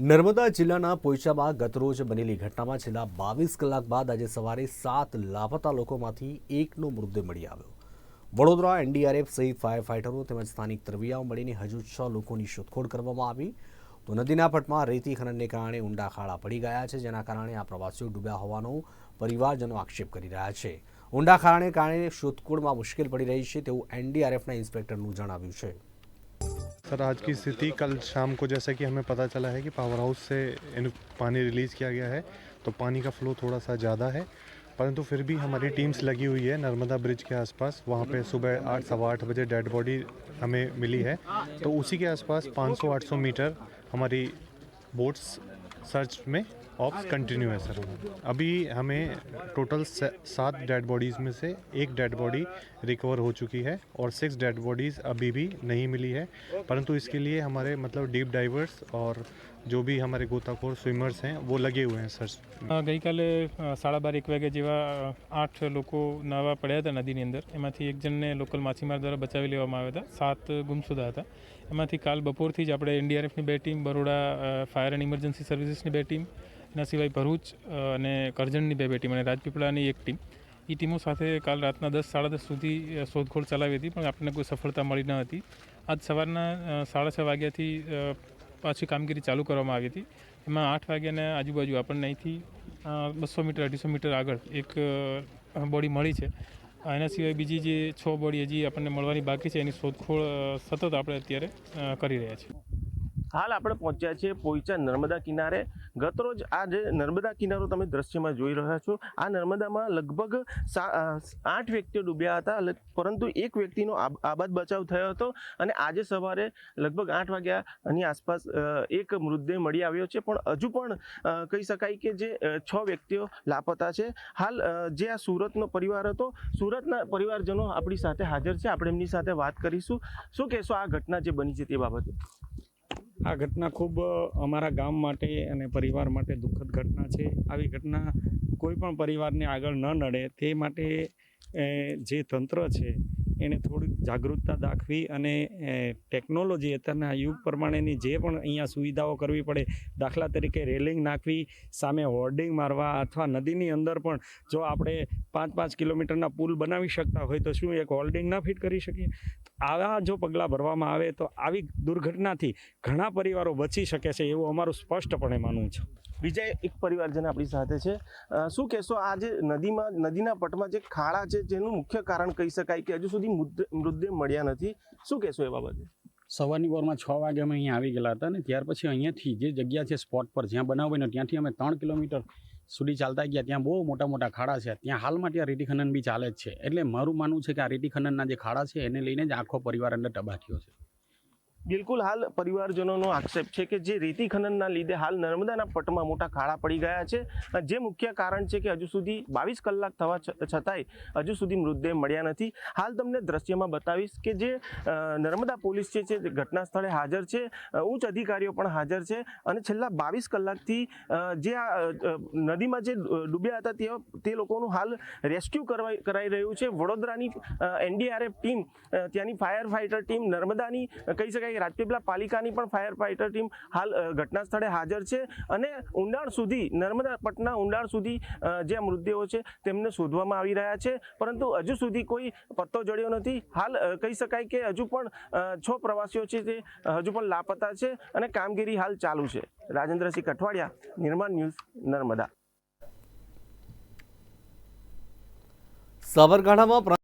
નર્મદા જિલ્લાના પોઈચામાં ગતરોજ બનેલી ઘટનામાં છેલ્લા બાવીસ કલાક બાદ આજે સવારે સાત લાપતા લોકોમાંથી એકનો મૃતદેહ મળી આવ્યો. વડોદરા એનડીઆરએફ સહિત ફાયર ફાઇટરો તેમજ સ્થાનિક તરવૈયાઓ મળીને હજુ છ લોકોની શોધખોળ કરવામાં આવી. તો નદીના પટમાં રેતી ખનનને કારણે ઊંડા ખાડા પડી ગયા છે, જેના કારણે આ પ્રવાસીઓ ડૂબ્યા હોવાનો પરિવારજનો આક્ષેપ કરી રહ્યા છે. ઊંડા ખાડાને કારણે શોધખોળમાં મુશ્કેલ પડી રહી છે, તેવું એનડીઆરએફના ઇન્સ્પેક્ટરનું જણાવ્યું છે. सर, आज की स्थिति कल शाम को जैसा कि हमें पता चला है कि पावर हाउस से इन पानी रिलीज़ किया गया है तो पानी का फ्लो थोड़ा सा ज़्यादा है। परंतु फिर भी हमारी टीम्स लगी हुई है नर्मदा ब्रिज के आसपास, वहाँ पे सुबह आठ, सवा आठ बजे डेड बॉडी हमें मिली है। तो उसी के आसपास 500-800 मीटर हमारी बोट्स सर्च में ऑप्स कंटिन्यू है सर अभी हमें टोटल से- सात डेड बॉडीज़ में से एक डेड बॉडी रिकवर हो चुकी है और सिक्स डेड बॉडीज़ अभी भी नहीं मिली है परंतु इसके लिए हमारे मतलब डीप डाइवर्स और जो भी हमारे गोताखोर स्विमर्स हैं वो लगे हुए हैं सर અ, ગઈકાલે અ, સાડા બાર એક વાગે જેવા અ, આઠ લોકો નાવા પડ્યા હતા નદીની અંદર એમાંથી એક જણને લોકલ માછીમાર દ્વારા બચાવી લેવામાં આવ્યા હતા સાત ગુમસુદા હતા એમાંથી કાલ બપોરથી જ આપણે એનડીઆરએફની બે team Baroda a, fire and emergency સર્વિસીસની બે ટીમ એના સિવાય ભરૂચ અને કરજણની બે બે ટીમ અને રાજપીપળાની એક ટીમ. એ ટીમો સાથે કાલ રાતના દસ, સાડા દસ સુધી શોધખોળ ચલાવી હતી, પણ આપણને કોઈ સફળતા મળી ન હતી. આજ સવારના સાડા છ વાગ્યાથી પાછી કામગીરી ચાલુ કરવામાં આવી હતી. એમાં આઠ વાગ્યાના આજુબાજુ આપણને અહીંથી બસો મીટર, અઢીસો મીટર આગળ એક બોડી મળી છે. એના સિવાય બીજી જે છ બોડી હજી આપણને મળવાની બાકી છે, એની શોધખોળ સતત આપણે અત્યારે કરી રહ્યા છીએ. હાલ આપણે પહોંચ્યા છીએ પોઈચા નર્મદા કિનારે. ગતરોજ આ જે નર્મદા કિનારો તમે દ્રશ્યમાં જોઈ રહ્યા છો. આ નર્મદામાં લગભગ આઠ વ્યક્તિઓ ડૂબ્યા હતા પરંતુ એક વ્યક્તિનો આબ- આબાદ બચાવ થયો હતો અને આજે સવારે લગભગ આઠ વાગ્યાની આસપાસ એક મૃતદેહ મળી આવ્યો છે. પણ હજુ પણ કહી શકાય કે જે છ વ્યક્તિઓ લાપતા છે. હાલ જે આ સુરતનો પરિવાર હતો, સુરતના પરિવારજનો આપણી સાથે હાજર છે. આપણે એમની સાથે વાત કરીશું. શું કહેશો આ ઘટના જે બની છે તે બાબતે? આ ઘટના ખૂબ અમારા ગામ માટે અને પરિવાર માટે દુઃખદ ઘટના છે. આવી ઘટના કોઈ પણ પરિવારને આગળ ન નડે તે માટે જે તંત્ર છે, એને થોડીક જાગૃતતા દાખવી અને ટેકનોલોજી અત્યારના યુગ પ્રમાણેની જે પણ અહીંયા સુવિધાઓ કરવી પડે, દાખલા તરીકે રેલિંગ નાખવી, સામે હોર્ડિંગ મારવા અથવા નદીની અંદર પણ જો આપણે પાંચ પાંચ કિલોમીટરના પુલ બનાવી શકતા હોય તો શું એક હોર્ડિંગ ના ફિટ કરી શકીએ? આવા જો પગલાં ભરવામાં આવે તો આવી દુર્ઘટનાથી ઘણા પરિવારો બચી શકે છે એવું અમારું સ્પષ્ટપણે માનવું છે. બીજા એક પરિવારજન આપણી સાથે છે. શું કહેશો આ જે નદીમાં નદીના પટમાં જે ખાડા છે જેનું મુખ્ય કારણ કહી શકાય કે હજુ સુધી મૃતદેહ મળ્યા નથી? શું કહેશો એ બાબતે? સવારની પોરમાં છ વાગે અમે અહીંયા આવી ગયેલા હતા ને ત્યાર પછી અહીંયાથી જે જગ્યા છે સ્પોટ પર જ્યાં બનાવ્યું ત્યાંથી અમે ત્રણ કિલોમીટર સુધી ચાલતા ગયા, ત્યાં બહુ મોટા મોટા ખાડા છે. ત્યાં હાલમાં ત્યાં રેતી ખનન બી ચાલે જ છે. એટલે મારું માનવું છે કે આ રેતી ખનનના જે ખાડા છે, એને લઈને જ આખો પરિવાર અંદર ટબાક્યો છે. બિલકુલ હાલ પરિવારજનોનો આક્ષેપ છે કે જે રેતી ખનનના લીધે હાલ નર્મદાના પટમાં મોટા ખાડા પડી ગયા છે. જે મુખ્ય કારણ છે કે હજુ સુધી બાવીસ કલાક થવા છતાંય હજુ સુધી મૃતદેહ મળ્યા નથી. હાલ તમને દ્રશ્યમાં બતાવીશ કે જે નર્મદા પોલીસ છે, જે ઘટના સ્થળે હાજર છે. ઉચ્ચ અધિકારીઓ પણ હાજર છે અને છેલ્લા બાવીસ કલાકથી જે આ નદીમાં જે ડૂબ્યા હતા તે તે લોકોનું હાલ રેસ્ક્યુ કરવા કરાઈ રહ્યું છે. વડોદરાની એનડીઆરએફ ટીમ ત્યાંની ફાયર ફાઇટર ટીમ નર્મદાની કહી શકાય રાજપીપળા પાલિકાની પણ ફાયર ફાઇટર ટીમ હાલ ઘટના સ્થળે હાજર છે અને ઊંડાણ સુધી, નર્મદા પટના ઊંડાણ સુધી જે મૃતદેહો છે તેમને શોધવામાં આવી રહ્યા છે. પરંતુ હજુ સુધી કોઈ પત્તો જડ્યો નથી. હાલ કહી શકાય કે હજુ પણ છ પ્રવાસીઓ છે તે હજુ પણ લાપતા છે અને કામગીરી હાલ ચાલુ છે. રાજેન્દ્રસિંહ કઠવાડિયા, નિર્માણ ન્યૂઝ, નર્મદા. સાબરકાંઠામાં